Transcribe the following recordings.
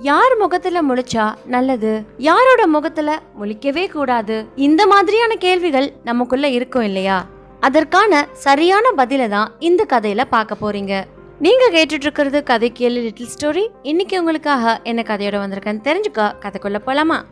யார் முகத்துல முழிச்சா நல்லது? யாரோட முகத்துல முழிக்கவே கூடாது? இந்த மாதிரியான கேள்விகள் நமக்குள்ள இருக்கும் இல்லையா? அதற்கான சரியான பதில தான் இந்த கதையில பார்க்க போறீங்க. நீங்க கேட்டுட்டு இருக்கிறது கதை கேள்வி லிட்டில் ஸ்டோரி இன்னைக்கு உங்களுக்காக என்ன கதையோட வந்திருக்கேன்னு தெரிஞ்சுக்க கதைக்குள்ள போலாமா?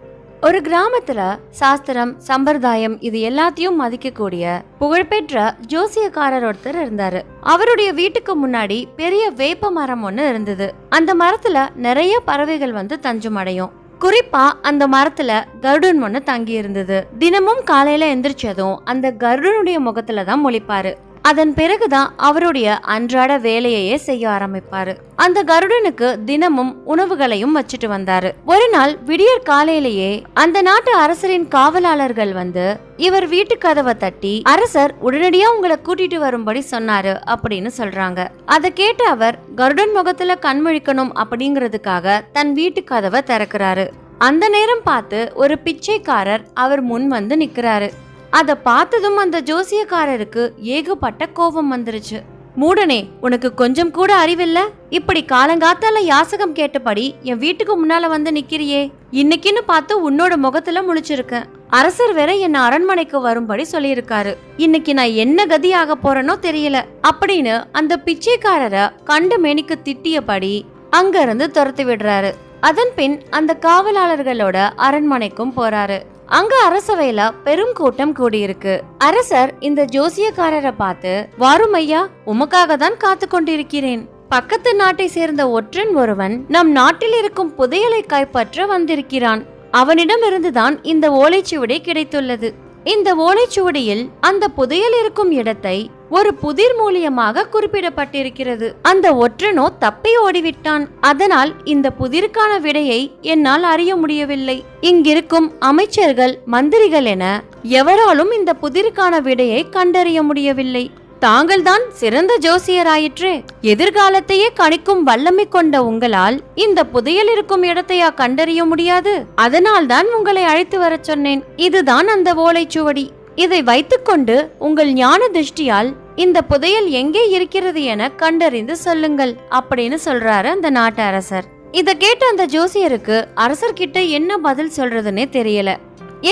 ஒரு கிராமத்துல சாஸ்திரம் சம்பிரதாயம் இது எல்லாத்தையும் மதிக்கக்கூடிய புகழ்பெற்ற ஜோசியக்காரர் ஒருத்தர் இருந்தாரு. அவருடைய வீட்டுக்கு முன்னாடி பெரிய வேப்ப மரம் ஒண்ணு இருந்தது. அந்த மரத்துல நிறைய பறவைகள் வந்து தஞ்சம் அடையும். குறிப்பா அந்த மரத்துல கருடன் ஒண்ணு தங்கி இருந்தது தினமும் காலையில எந்திரிச்சதும் அந்த கருடனுடைய முகத்துல தான் முழிப்பாரு. அதன் பிறகுதான் அவருடைய அன்றாட வேலையையே செய்ய ஆரம்பிப்பாரு. அந்த கருடனுக்கு தினமும் உணவுகளையும் வச்சுட்டு வந்தாரு. ஒரு நாள் விடியற் காலையிலேயே அந்த நாட்டு அரசரின் காவலாளர்கள் வந்து இவர் வீட்டு கதவை தட்டி அரசர் உடனடியா உங்களை கூட்டிட்டு வரும்படி சொன்னாரு அப்படின்னு சொல்றாங்க. அதை கேட்ட அவர் கருடன் முகத்துல கண்மொழிக்கணும் அப்படிங்கிறதுக்காக தன் வீட்டு கதவை திறக்கிறாரு. அந்த நேரம் பார்த்து ஒரு பிச்சைக்காரர் அவர் முன் வந்து நிக்கிறாரு. அதை பார்த்ததும் அந்த ஜோசியக்காரருக்கு ஏகப்பட்ட கோபம் வந்துருச்சு. மூடனே உனக்கு கொஞ்சம் கூட அறிவில்ல? இப்படி காலங்காத்தால யாசகம் கேட்டபடி என் வீட்டுக்கு முன்னால வந்து நிக்கிறியே. இன்னைக்குன்னு பார்த்து உன்னோட முகத்துல முழிச்சிருக்கேன். அரசர் வேற என்ன அரண்மனைக்கு வரும்படி சொல்லியிருக்காரு. இன்னைக்கு நான் என்ன கதியாக போறேனோ தெரியல. அப்படின்னு அந்த பிச்சைக்காரரை கண்டு மேனிக்கு திட்டியபடி அங்க இருந்து துரத்தி விடுறாரு. அதன் பின் அந்த காவலாளர்களோட அரண்மனைக்கும் போறாரு. அங்க அரசவையில பெரும் கூட்டம் கூடியிருக்கு. அரசர் இந்த ஜோசியக்காரரை பார்த்து வாரும் ஐயா உமக்காக தான் காத்து கொண்டிருக்கிறேன். பக்கத்து நாட்டை சேர்ந்த ஒற்றன் ஒருவன் நம் நாட்டில் இருக்கும் புதையலை கைப்பற்ற வந்திருக்கிறான். அவனிடமிருந்துதான் இந்த ஓலைச்சுவடி கிடைத்துள்ளது. இந்த ஓலைச்சுவடியில் அந்த புதையல் இருக்கும் இடத்தை ஒரு புதிர் மூலியமாக குறிப்பிடப்பட்டிருக்கிறது. அந்த ஒற்றனோ தப்பி ஓடிவிட்டான். அதனால் இந்த புதிருக்கான விடையை என்னால் அறிய முடியவில்லை. இங்கிருக்கும் அமைச்சர்கள் மந்திரிகள் என எவராலும் இந்த புதிருக்கான விடையை கண்டறிய முடியவில்லை. தாங்கள்தான் சிறந்த ஜோசியராயிற்று. எதிர்காலத்தையே கணிக்கும் வல்லமை கொண்ட உங்களால் இந்த புதையல் இருக்கும் இடத்தையா கண்டறிய முடியாது? அதனால்தான் உங்களை அழைத்து வரச் சொன்னேன். இதுதான் அந்த ஓலைச்சுவடி. இதை வைத்துக்கொண்டு உங்கள் ஞான திருஷ்டியால் இந்த புதையல் எங்கே இருக்கிறது என கண்டறிந்து சொல்லுங்கள் அப்படின்னு சொல்றாரு அந்த நாட்டு அரசர் இத கேட்ட அந்த ஜோசியருக்கு அரசர்கிட்ட என்ன பதில் சொல்றதுன்னே தெரியல.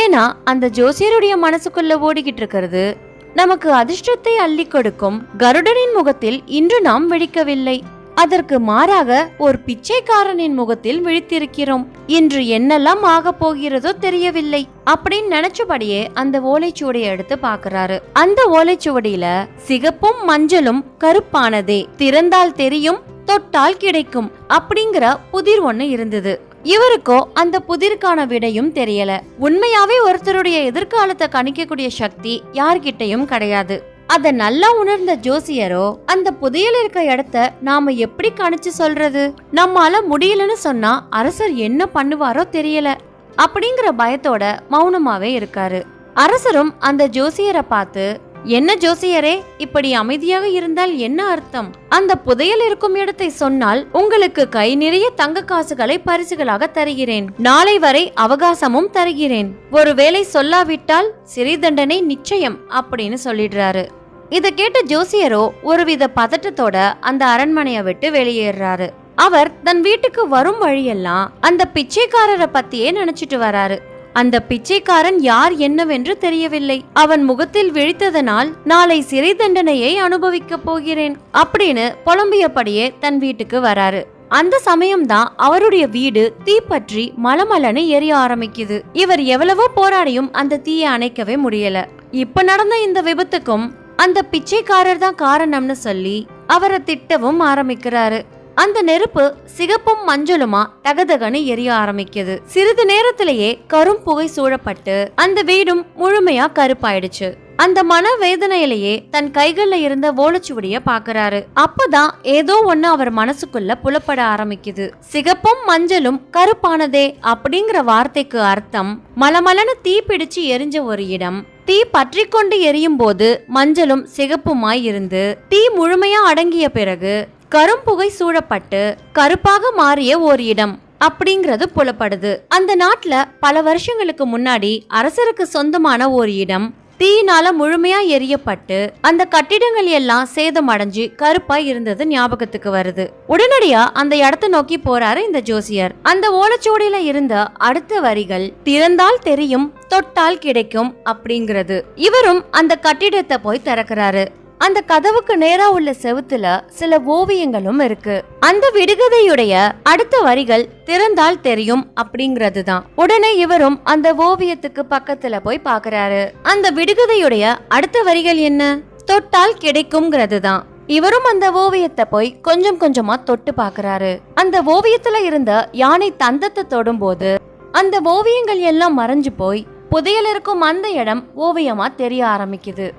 ஏன்னா அந்த ஜோசியருடைய மனசுக்குள்ள ஓடிக்கிட்டு இருக்கிறது. நமக்கு அதிர்ஷ்டத்தை அள்ளி கொடுக்கும் கருடனின் முகத்தில் இன்று நாம் வெடிக்கவில்லை. அதற்கு மாறாக ஒரு பிச்சைக்காரனின் முகத்தில் விழித்திருக்கிறோம். இன்று என்னெல்லாம் ஆக போகிறதோ தெரியவில்லை. அப்படின்னு நினைச்சபடியே அந்த ஓலைச்சுவடியை எடுத்து பாக்குறாரு அந்த ஓலைச்சுவடியில சிகப்பும் மஞ்சளும் கருப்பானதே. திறந்தால் தெரியும் தொட்டால் கிடைக்கும் அப்படிங்கிற புதிர் ஒண்ணு இருந்தது. இவருக்கோ அந்த புதிருக்கான விடையும் தெரியல. உண்மையாவே ஒருத்தருடைய எதிர்காலத்தை கணிக்கக்கூடிய சக்தி யார்கிட்டயும் கிடையாது. அத நல்லா உணர்ந்த ஜோசியரோ அந்த புதையல் இருக்க இடத்த நாம எப்படி கணிச்சு சொல்றது? நம்மால முடியலன்னு சொன்னா அரசர் என்ன பண்ணுவாரோ தெரியல. அப்படிங்கிற பயத்தோட மௌனமாவே இருக்காரு. அரசரும் அந்த ஜோசியரை பார்த்து என்ன ஜோசியரே இப்படி அமைதியாக இருந்தால் என்ன அர்த்தம்? அந்த புதையல் இருக்கும் இடத்தை சொன்னால் உங்களுக்கு கை நிறைய தங்க காசுகளை பரிசுகளாக தருகிறேன். நாளை வரை அவகாசமும் தருகிறேன். ஒருவேளை சொல்லாவிட்டால் சிறை தண்டனை நிச்சயம் அப்படின்னு சொல்லிடுறாரு. இத கேட்ட ஜோசியரோ ஒருவித பதட்டத்தோட அந்த அரண்மனையை விட்டு வெளியேறாரு அவர் தன் வீட்டுக்கு வரும் வழியெல்லாம் அந்த பிச்சைக்காரரை பத்தியே நினைச்சிட்டு வராரு. அந்த பிச்சைக்காரன் யார் என்னவென்று தெரியவில்லை. அவன் முகத்தில் விழித்ததனால் நாளை சிறை தண்டனையை அனுபவிக்கப் போகிறேன் அப்படின்னு புலம்பியபடியே தன் வீட்டுக்கு வராரு. அந்த சமயம்தான் அவருடைய வீடு தீப்பற்றி மலமலன்னு எரிய ஆரம்பிக்குது. இவர் எவ்வளவோ போராடியும் அந்த தீயை அணைக்கவே முடியல. இப்ப நடந்த இந்த விபத்துக்கும் அந்த பிச்சைக்காரர் தான் காரணம்னு சொல்லி அவரை திட்டவும் ஆரம்பிக்கிறாரு. அந்த நெருப்பு சிகப்பும் மஞ்சளுமா தகதகனு எரிய ஆரம்பிக்குது. சிறிது நேரத்திலேயே கரும் புகை சூழப்பட்டு அந்த வீடும் முழுமையா கருப்பாயிடுச்சு. அந்த மன வேதனையிலேயே தன் கைகள்ல இருந்த ஓலச்சுவடிய பாக்குறாரு. அப்பதான் ஏதோ ஒண்ணு அவர் மனசுக்குள்ள புலப்பட ஆரம்பிக்குது. சிகப்பும் மஞ்சளும் கருப்பானதே அப்படிங்கிற வார்த்தைக்கு அர்த்தம் மலமலன்னு தீ பிடிச்சு எரிஞ்ச ஒரு இடம். தீ பற்றி கொண்டு எரியும் போது மஞ்சளும் சிகப்புமாய் இருந்து தீ முழுமையா அடங்கிய பிறகு கரும்புகை சூழப்பட்டு கருப்பாக மாறிய ஓர் இடம் அப்படிங்கிறது புலப்படுது. அந்த நாட்டுல பல வருஷங்களுக்கு முன்னாடி அரசருக்கு சொந்தமான ஒரு இடம். தீயினால முழுமையா எரியப்பட்டு அந்த கட்டிடங்கள் எல்லாம் சேதம் அடைஞ்சு கருப்பா இருந்தது ஞாபகத்துக்கு வருது. உடனடியா அந்த இடத்தை நோக்கி போறாரு இந்த ஜோசியர். அந்த ஓலச்சோடியில இருந்த அடுத்த வரிகள் திறந்தால் தெரியும் தொட்டால் கிடைக்கும் அப்படிங்கிறது. இவரும் அந்த கட்டிடத்தை போய் திறக்கிறாரு. அந்த கதவுக்கு நேரா உள்ள செவுத்துல சில ஓவியங்களும் இருக்கு. அந்த விடுகதையுடைய அடுத்த வரிகள் திறந்தால் தெரியும் அப்படிங்கிறது தான் உடனே இவரும் அந்த ஓவியத்துக்கு பக்கத்துல போய் பாக்குறாரு. அந்த விடுகதையுடைய அடுத்த வரிகள் என்ன? தொட்டால் கிடைக்கும்ங்கிறது தான் இவரும் அந்த ஓவியத்தை போய் கொஞ்சம் கொஞ்சமா தொட்டு பாக்குறாரு. அந்த ஓவியத்துல இருந்த யானை தந்தத்தை தொடும்போது அந்த ஓவியங்கள் எல்லாம் மறைஞ்சு போய் புதையல் இருக்கும் அந்த இடம் ஓவியமா தெரிய ஆரம்பிக்குது.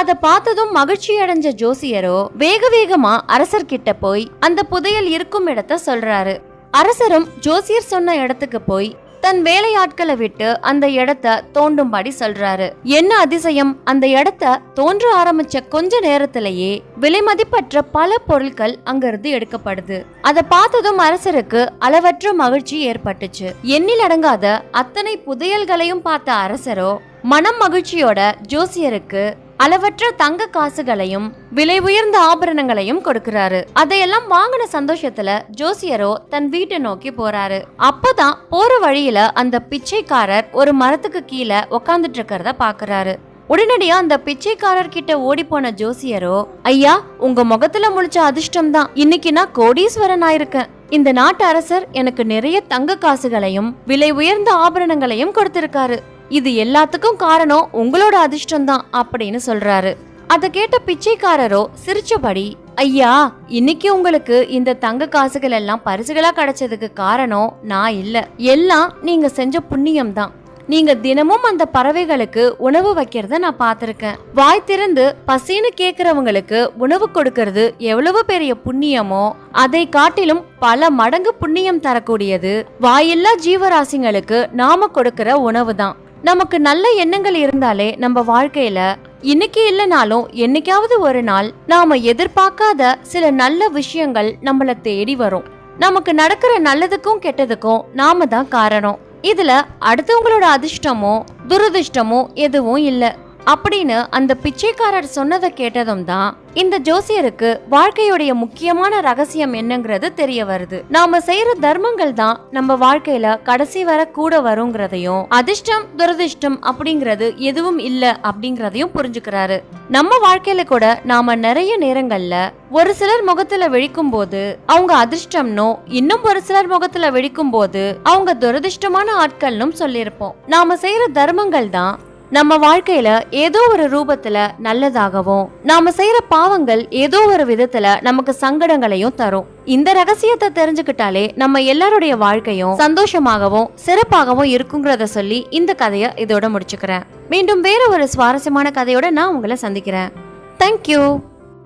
அதை பார்த்ததும் மகிழ்ச்சி அடைஞ்ச ஜோசியரோ வேக வேகமா அரசர்கிட்ட போய் அந்த புதையல் இருக்கும் இடத்த சொல்றாரு. அரசரும் ஜோசியர் சொன்ன இடத்துக்கு போய் தன் வேலையாட்களை விட்டு அந்த இடத்த தோண்டும்படி சொல்றாரு. என்ன அதிசயம்? அந்த இடத்த தோன்ற ஆரம்பிச்ச கொஞ்ச நேரத்திலேயே விலைமதிப்பற்ற பல பொருட்கள் அங்கிருந்து எடுக்கப்படுது. அதை பார்த்ததும் அரசருக்கு அளவற்ற மகிழ்ச்சி ஏற்பட்டுச்சு. எண்ணில் அடங்காத அத்தனை புதையல்களையும் பார்த்த அரசரோ மனம் மகிழ்ச்சியோட ஜோசியருக்கு அளவற்ற தங்க காசுகளையும் விலை உயர்ந்த ஆபரணங்களையும் கொடுக்கிறாரு. அதையெல்லாம் வாங்கின சந்தோஷத்துல ஜோசியரோ தன் வீட்டை நோக்கி போறாரு. அப்பதான் போற வழியில அந்த பிச்சைக்காரர் ஒரு மரத்துக்கு கீழே உக்காந்துட்டு இருக்கிறத பாக்குறாரு. உடனடியா அந்த பிச்சைக்காரர் கிட்ட ஓடி போன ஜோசியரோ ஐயா உங்க முகத்துல முழிச்ச அதிர்ஷ்டம் தான். இன்னைக்கு நான் கோடீஸ்வரன் ஆயிருக்கேன். இந்த நாட்டு அரசர் எனக்கு நிறைய தங்க காசுகளையும் விலை உயர்ந்த ஆபரணங்களையும் கொடுத்திருக்காரு. இது எல்லாத்துக்கும் காரணம் உங்களோட அதிர்ஷ்டம் தான் அப்படின்னு சொல்றாரு. அதை கேட்ட பிச்சைக்காரரோ சிரிச்சபடி ஐயா இன்னைக்கு உங்களுக்கு இந்த தங்க காசுகள் எல்லாம் பரிசுகளா கிடைச்சதுக்கு காரணம் நான் இல்ல. எல்லாம் நீங்க செஞ்ச புண்ணியம் தான் நீங்க தினமும் அந்த பறவைகளுக்கு உணவு வைக்கிறத நான் பார்த்திருக்கேன். வாய் திறந்து பசின்னு கேக்குறவங்களுக்கு உணவு கொடுக்கறது எவ்வளவு பெரிய புண்ணியமோ அதை காட்டிலும் பல மடங்கு புண்ணியம் தரக்கூடியது வாயில்லா ஜீவராசிங்களுக்கு நாம கொடுக்கிற உணவு தான் நமக்கு நல்ல எண்ணங்கள் இருந்தாலே நம்ம வாழ்க்கையில இன்னைக்கு இல்லைனாலும் என்னைக்காவது ஒரு நாள் நாம எதிர்பார்க்காத சில நல்ல விஷயங்கள் நம்மள தேடி வரும். நமக்கு நடக்கிற நல்லதுக்கும் கெட்டதுக்கும் நாம தான் காரணம். இதுல அடுத்தவங்களோட அதிர்ஷ்டமோ துரதிர்ஷ்டமோ எதுவும் இல்லை. அப்படின்னு அந்த பிச்சைக்காரர் சொன்னதை கேட்டதும் தான் இந்த ஜோசியருக்கு வாழ்க்கையுடைய முக்கியமான ரகசியம் என்னங்கிறது தெரிய வருது. நாம செய்யற தர்மங்கள் தான் நம்ம வாழ்க்கையில கடைசி வர கூட வருங்கிறதையும் அதிர்ஷ்டம் துரதிர்ஷ்டம் அப்படிங்கிறது எதுவும் இல்ல அப்படிங்கறதையும் புரிஞ்சுக்கிறாரு. நம்ம வாழ்க்கையில கூட நாம நிறைய நேரங்கள்ல ஒரு சிலர் முகத்துல வெடிக்கும் போது அவங்க அதிர்ஷ்டம்னோ இன்னும் ஒரு சிலர் முகத்துல வெடிக்கும் போது அவங்க துரதிர்ஷ்டமான ஆட்கள்னும் சொல்லியிருப்போம். நாம செய்யற தர்மங்கள் தான் நம்ம வாழ்க்கையில ஏதோ ஒரு ரூபத்துல நல்லதாகவும் நாம செய்யற பாவங்கள் ஏதோ ஒரு விதத்துல நமக்கு சங்கடங்களையும் தரும். இந்த ரகசியத்தை தெரிஞ்சுக்கிட்டாலே நம்ம எல்லாருடைய வாழ்க்கையும் சந்தோஷமாகவும் சிறப்பாகவும் இருக்குங்கிறத சொல்லி இந்த கதையை இதோட முடிச்சுக்கிறேன். மீண்டும் வேற ஒரு சுவாரஸ்யமான கதையோட நான் உங்களை சந்திக்கிறேன். தேங்க்யூ